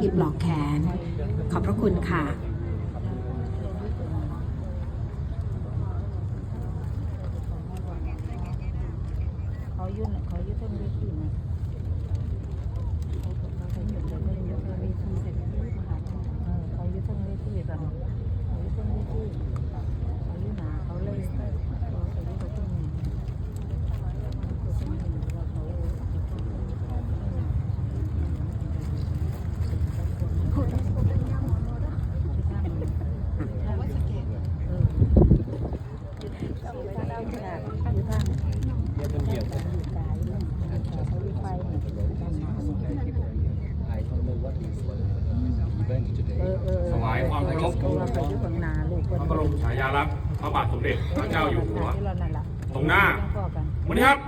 หยิบหลอกแขน ขอบพระคุณค่ะเขายุ่นเขายุ่นเรื่องเวทีนะเขาเขาอยู่เรื่องเวทีเวทีเสร็จเออเขายุ่นเรื่องเวทีกันเขายุ่นเรื่องเวทีเขายุ่นหนาเขาเลยเขาเขายุ่นเขายุ่นเนี่ยเขายุ่นว่าเขาเอออยู่ทางอยู่ทาง ถวายความเคารพพระบรมฉายาลักษณ์พระบาทสมเด็จพระเจ้าอยู่หัว ตรงหน้าวันนี้ครับ